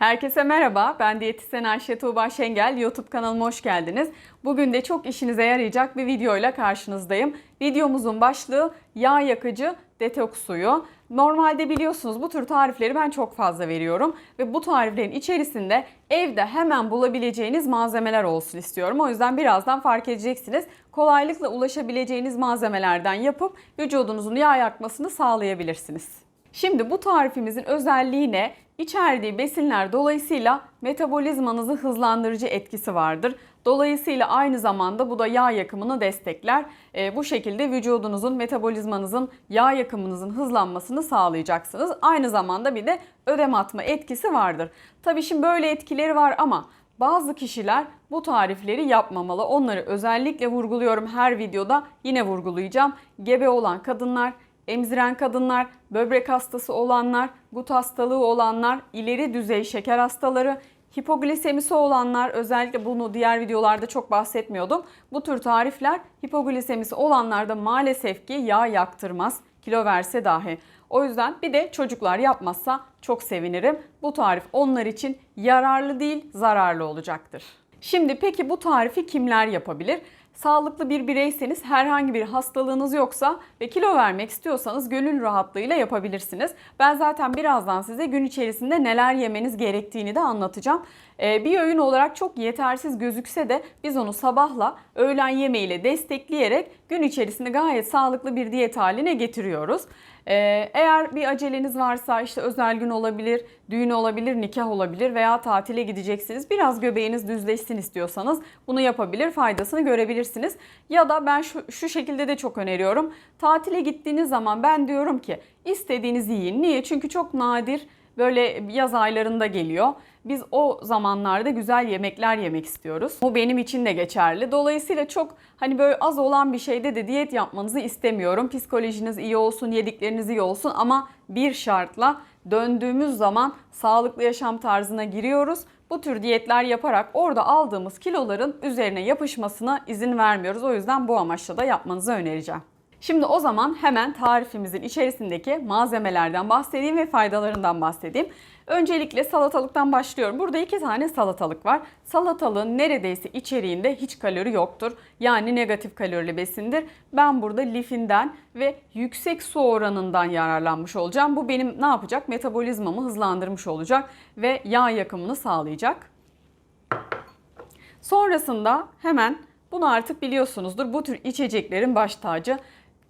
Herkese merhaba. Ben diyetisyen Ayşe Tuğba Şengel. YouTube kanalıma hoş geldiniz. Bugün de çok işinize yarayacak bir videoyla karşınızdayım. Videomuzun başlığı yağ yakıcı detoks suyu. Normalde biliyorsunuz bu tür tarifleri ben çok fazla veriyorum ve bu tariflerin içerisinde evde hemen bulabileceğiniz malzemeler olsun istiyorum. O yüzden birazdan fark edeceksiniz. Kolaylıkla ulaşabileceğiniz malzemelerden yapıp vücudunuzun yağ yakmasını sağlayabilirsiniz. Şimdi bu tarifimizin özelliği ne? İçerdiği besinler dolayısıyla metabolizmanızı hızlandırıcı etkisi vardır. Dolayısıyla aynı zamanda bu da yağ yakımını destekler. E, bu şekilde vücudunuzun, metabolizmanızın, yağ yakımınızın hızlanmasını sağlayacaksınız. Aynı zamanda bir de ödem atma etkisi vardır. Tabii şimdi böyle etkileri var ama bazı kişiler bu tarifleri yapmamalı. Onları özellikle vurguluyorum her videoda. Yine vurgulayacağım. Gebe olan kadınlar, emziren kadınlar, böbrek hastası olanlar, gut hastalığı olanlar, ileri düzey şeker hastaları, hipoglisemisi olanlar özellikle bunu diğer videolarda çok bahsetmiyordum. Bu tür tarifler hipoglisemisi olanlarda maalesef ki yağ yaktırmaz kilo verse dahi. O yüzden bir de çocuklar yapmazsa çok sevinirim. Bu tarif onlar için yararlı değil zararlı olacaktır. Şimdi peki bu tarifi kimler yapabilir? Sağlıklı bir bireyseniz herhangi bir hastalığınız yoksa ve kilo vermek istiyorsanız gönül rahatlığıyla yapabilirsiniz. Ben zaten birazdan size gün içerisinde neler yemeniz gerektiğini de anlatacağım. Ee, bir öğün olarak çok yetersiz gözükse de biz onu sabahla öğlen yemeğiyle destekleyerek gün içerisinde gayet sağlıklı bir diyet haline getiriyoruz. Ee, eğer bir aceleniz varsa işte özel gün olabilir, düğün olabilir, nikah olabilir veya tatile gideceksiniz. Biraz göbeğiniz düzleşsin istiyorsanız bunu yapabilir, faydasını görebilirsiniz. Ya da ben şu, şu şekilde de çok öneriyorum. Tatile gittiğiniz zaman ben diyorum ki istediğinizi yiyin. Niye? Çünkü çok nadir böyle yaz aylarında geliyor. Biz o zamanlarda güzel yemekler yemek istiyoruz. Bu benim için de geçerli. Dolayısıyla çok hani böyle az olan bir şeyde de diyet yapmanızı istemiyorum. Psikolojiniz iyi olsun, yedikleriniz iyi olsun ama bir şartla döndüğümüz zaman sağlıklı yaşam tarzına giriyoruz. Bu tür diyetler yaparak orada aldığımız kiloların üzerine yapışmasına izin vermiyoruz. O yüzden bu amaçla da yapmanızı önereceğim. Şimdi o zaman hemen tarifimizin içerisindeki malzemelerden bahsedeyim ve faydalarından bahsedeyim. Öncelikle salatalıktan başlıyorum. Burada iki tane salatalık var. Salatalığın neredeyse içeriğinde hiç kalori yoktur. Yani negatif kalorili besindir. Ben burada lifinden ve yüksek su oranından yararlanmış olacağım. Bu benim ne yapacak? Metabolizmamı hızlandırmış olacak ve yağ yakımını sağlayacak. Sonrasında hemen bunu artık biliyorsunuzdur. Bu tür içeceklerin baş tacı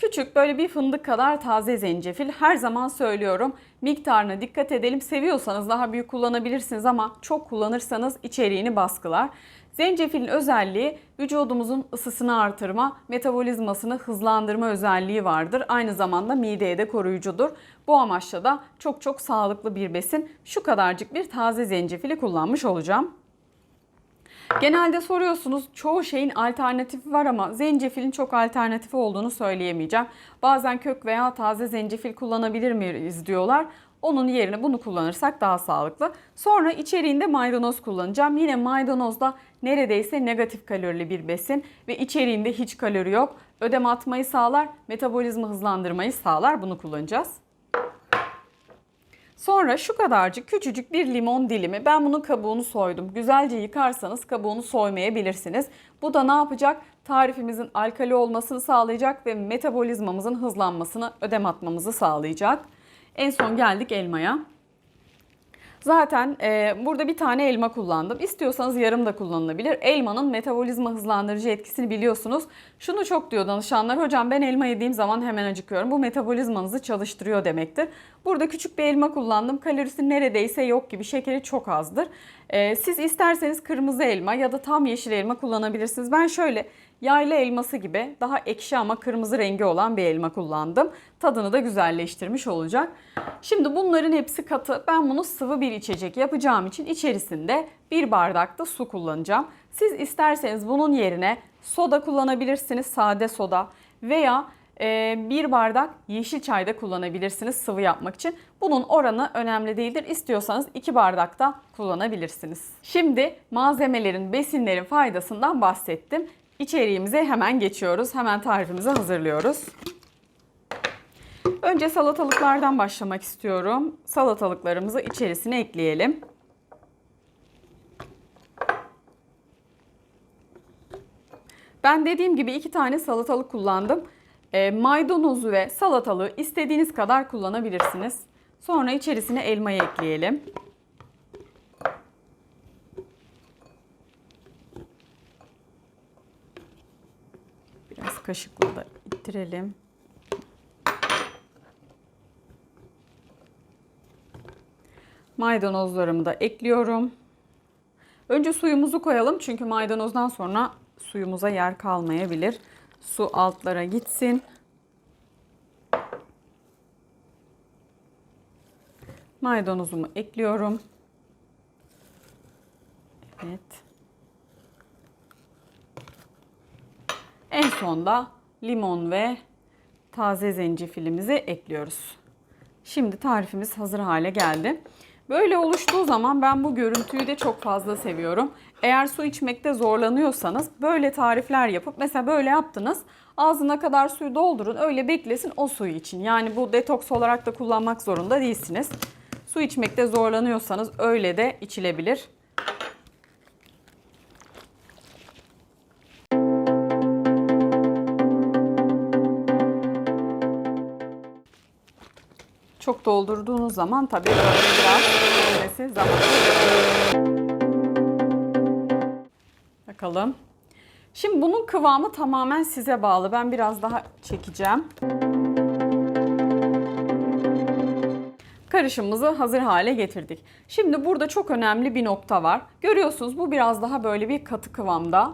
Küçük böyle bir fındık kadar taze zencefil her zaman söylüyorum. Miktarına dikkat edelim. Seviyorsanız daha büyük kullanabilirsiniz ama çok kullanırsanız içeriğini baskılar. Zencefilin özelliği vücudumuzun ısısını artırma, metabolizmasını hızlandırma özelliği vardır. Aynı zamanda mideye de koruyucudur. Bu amaçla da çok çok sağlıklı bir besin. Şu kadarcık bir taze zencefili kullanmış olacağım. Genelde soruyorsunuz çoğu şeyin alternatifi var ama zencefilin çok alternatifi olduğunu söyleyemeyeceğim. Bazen kök veya taze zencefil kullanabilir miyiz diyorlar. Onun yerine bunu kullanırsak daha sağlıklı. Sonra içeriğinde maydanoz kullanacağım. Yine maydanoz da neredeyse negatif kalorili bir besin ve içeriğinde hiç kalori yok. Ödem atmayı sağlar, metabolizma hızlandırmayı sağlar. Bunu kullanacağız. Sonra şu kadarcık küçücük bir limon dilimi. Ben bunun kabuğunu soydum. Güzelce yıkarsanız kabuğunu soymayabilirsiniz. Bu da ne yapacak? Tarifimizin alkali olmasını sağlayacak ve metabolizmamızın hızlanmasını, ödem atmamızı sağlayacak. En son geldik elmaya. Zaten e, burada bir tane elma kullandım. İstiyorsanız yarım da kullanılabilir. Elmanın metabolizma hızlandırıcı etkisini biliyorsunuz. Şunu çok diyor danışanlar. Hocam ben elma yediğim zaman hemen acıkıyorum. Bu metabolizmanızı çalıştırıyor demektir. Burada küçük bir elma kullandım. Kalorisi neredeyse yok gibi. Şekeri çok azdır. E, siz isterseniz kırmızı elma ya da tam yeşil elma kullanabilirsiniz. Ben şöyle yayla elması gibi daha ekşi ama kırmızı rengi olan bir elma kullandım. Tadını da güzelleştirmiş olacak. Şimdi bunların hepsi katı. Ben bunu sıvı bir içecek yapacağım için içerisinde bir bardak da su kullanacağım. Siz isterseniz bunun yerine soda kullanabilirsiniz, sade soda veya e, bir bardak yeşil çay da kullanabilirsiniz sıvı yapmak için. Bunun oranı önemli değildir. İstiyorsanız iki bardak da kullanabilirsiniz. Şimdi malzemelerin, besinlerin faydasından bahsettim. İçeriğimize hemen geçiyoruz. Hemen tarifimizi hazırlıyoruz. Önce salatalıklardan başlamak istiyorum. Salatalıklarımızı içerisine ekleyelim. Ben dediğim gibi iki tane salatalık kullandım. E, maydanozu ve salatalığı istediğiniz kadar kullanabilirsiniz. Sonra içerisine elmayı ekleyelim. Kaşıkla da ittirelim. Maydanozlarımı da ekliyorum. Önce suyumuzu koyalım çünkü maydanozdan sonra suyumuza yer kalmayabilir. Su altlara gitsin. Maydanozumu ekliyorum. Evet. En sonda limon ve taze zencefilimizi ekliyoruz. Şimdi tarifimiz hazır hale geldi. Böyle oluştuğu zaman ben bu görüntüyü de çok fazla seviyorum. Eğer su içmekte zorlanıyorsanız böyle tarifler yapıp mesela böyle yaptınız. Ağzına kadar suyu doldurun öyle beklesin o suyu için. Yani bu detoks olarak da kullanmak zorunda değilsiniz. Su içmekte zorlanıyorsanız öyle de içilebilir. Çok doldurduğunuz zaman tabii böyle biraz ölmesi zaman Bakalım. Şimdi bunun kıvamı tamamen size bağlı. Ben biraz daha çekeceğim. Karışımımızı hazır hale getirdik. Şimdi burada çok önemli bir nokta var. Görüyorsunuz bu biraz daha böyle bir katı kıvamda.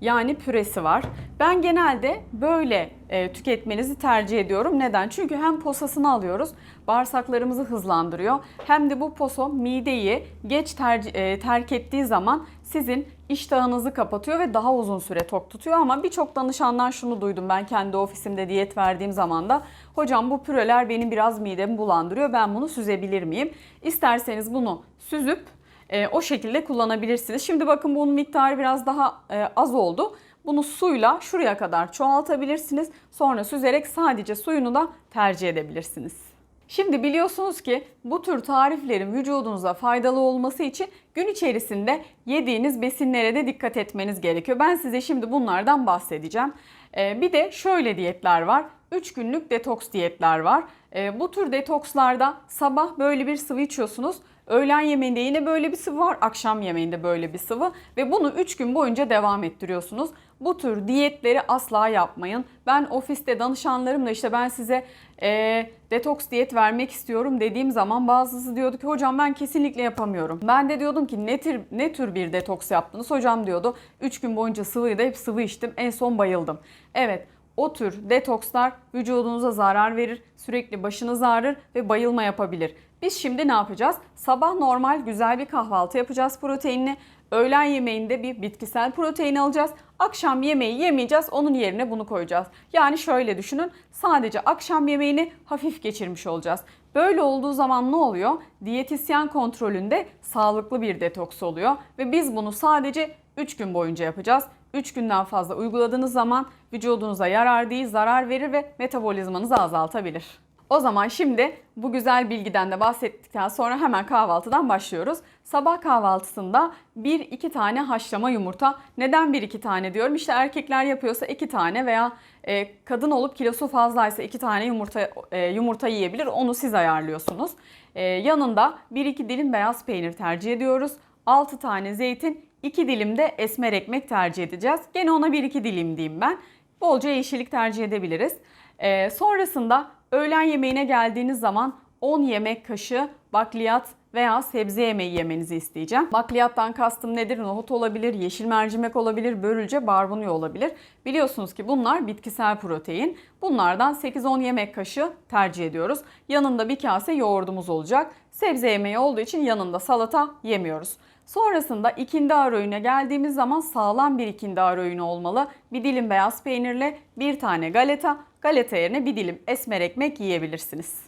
Yani püresi var. Ben genelde böyle e, tüketmenizi tercih ediyorum. Neden? Çünkü hem posasını alıyoruz, bağırsaklarımızı hızlandırıyor. Hem de bu poso mideyi geç tercih, e, terk ettiği zaman sizin iştahınızı kapatıyor ve daha uzun süre tok tutuyor. Ama birçok danışandan şunu duydum ben kendi ofisimde diyet verdiğim zaman da. Hocam bu püreler benim biraz midemi bulandırıyor. Ben bunu süzebilir miyim? İsterseniz bunu süzüp e, o şekilde kullanabilirsiniz. Şimdi bakın bunun miktarı biraz daha e, az oldu. Bunu suyla şuraya kadar çoğaltabilirsiniz. Sonra süzerek sadece suyunu da tercih edebilirsiniz. Şimdi biliyorsunuz ki bu tür tariflerin vücudunuza faydalı olması için gün içerisinde yediğiniz besinlere de dikkat etmeniz gerekiyor. Ben size şimdi bunlardan bahsedeceğim. Ee, bir de şöyle diyetler var. 3 günlük detoks diyetler var. Ee, bu tür detokslarda sabah böyle bir sıvı içiyorsunuz. Öğlen yemeğinde yine böyle bir sıvı var, akşam yemeğinde böyle bir sıvı ve bunu 3 gün boyunca devam ettiriyorsunuz. Bu tür diyetleri asla yapmayın. Ben ofiste danışanlarımla işte ben size e, detoks diyet vermek istiyorum dediğim zaman bazısı diyordu ki hocam ben kesinlikle yapamıyorum. Ben de diyordum ki ne tür, ne tür bir detoks yaptınız? Hocam diyordu 3 gün boyunca sıvıydı hep sıvı içtim en son bayıldım. Evet o tür detokslar vücudunuza zarar verir, sürekli başınız ağrır ve bayılma yapabilir. Biz şimdi ne yapacağız? Sabah normal güzel bir kahvaltı yapacağız proteinli. Öğlen yemeğinde bir bitkisel protein alacağız. Akşam yemeği yemeyeceğiz. Onun yerine bunu koyacağız. Yani şöyle düşünün. Sadece akşam yemeğini hafif geçirmiş olacağız. Böyle olduğu zaman ne oluyor? Diyetisyen kontrolünde sağlıklı bir detoks oluyor ve biz bunu sadece 3 gün boyunca yapacağız. 3 günden fazla uyguladığınız zaman vücudunuza yarar değil, zarar verir ve metabolizmanızı azaltabilir. O zaman şimdi bu güzel bilgiden de bahsettikten sonra hemen kahvaltıdan başlıyoruz. Sabah kahvaltısında 1-2 tane haşlama yumurta. Neden 1-2 tane diyorum? İşte erkekler yapıyorsa 2 tane veya e, kadın olup kilosu fazlaysa 2 tane yumurta e, yumurta yiyebilir. Onu siz ayarlıyorsunuz. E, yanında 1-2 dilim beyaz peynir tercih ediyoruz. 6 tane zeytin, 2 dilim de esmer ekmek tercih edeceğiz. Gene ona 1-2 dilim diyeyim ben. Bolca yeşillik tercih edebiliriz. E, sonrasında öğlen yemeğine geldiğiniz zaman 10 yemek kaşığı bakliyat veya sebze yemeği yemenizi isteyeceğim. Bakliyattan kastım nedir? Nohut olabilir, yeşil mercimek olabilir, börülce, barbunya olabilir. Biliyorsunuz ki bunlar bitkisel protein. Bunlardan 8-10 yemek kaşığı tercih ediyoruz. Yanında bir kase yoğurdumuz olacak. Sebze yemeği olduğu için yanında salata yemiyoruz. Sonrasında ikindi ara öğüne geldiğimiz zaman sağlam bir ikindi ara öğünü olmalı. Bir dilim beyaz peynirle bir tane galeta, galeta yerine bir dilim esmer ekmek yiyebilirsiniz.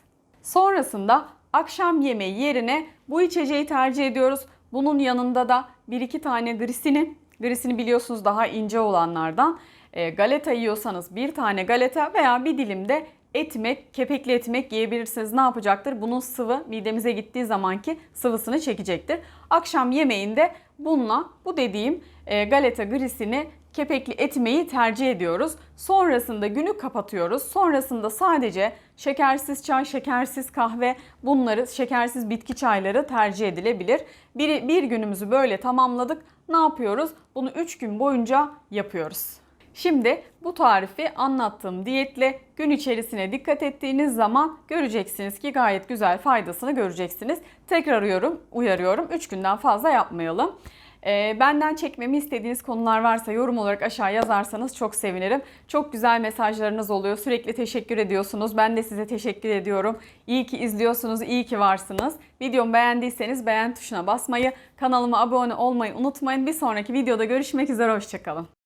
Sonrasında akşam yemeği yerine bu içeceği tercih ediyoruz. Bunun yanında da 1-2 tane grisini, grisini biliyorsunuz daha ince olanlardan. E, galeta yiyorsanız bir tane galeta veya bir dilim de etmek, kepekli etmek yiyebilirsiniz. Ne yapacaktır? Bunun sıvı midemize gittiği zamanki sıvısını çekecektir. Akşam yemeğinde bununla bu dediğim e, galeta grisini kepekli etmeyi tercih ediyoruz. Sonrasında günü kapatıyoruz. Sonrasında sadece şekersiz çay, şekersiz kahve, bunları şekersiz bitki çayları tercih edilebilir. Bir, bir günümüzü böyle tamamladık. Ne yapıyoruz? Bunu 3 gün boyunca yapıyoruz. Şimdi bu tarifi anlattığım diyetle gün içerisine dikkat ettiğiniz zaman göreceksiniz ki gayet güzel faydasını göreceksiniz. Tekrar uyarıyorum, uyarıyorum 3 günden fazla yapmayalım. Ee, benden çekmemi istediğiniz konular varsa yorum olarak aşağı yazarsanız çok sevinirim. Çok güzel mesajlarınız oluyor. Sürekli teşekkür ediyorsunuz. Ben de size teşekkür ediyorum. İyi ki izliyorsunuz, iyi ki varsınız. Videomu beğendiyseniz beğen tuşuna basmayı, kanalıma abone olmayı unutmayın. Bir sonraki videoda görüşmek üzere, hoşçakalın.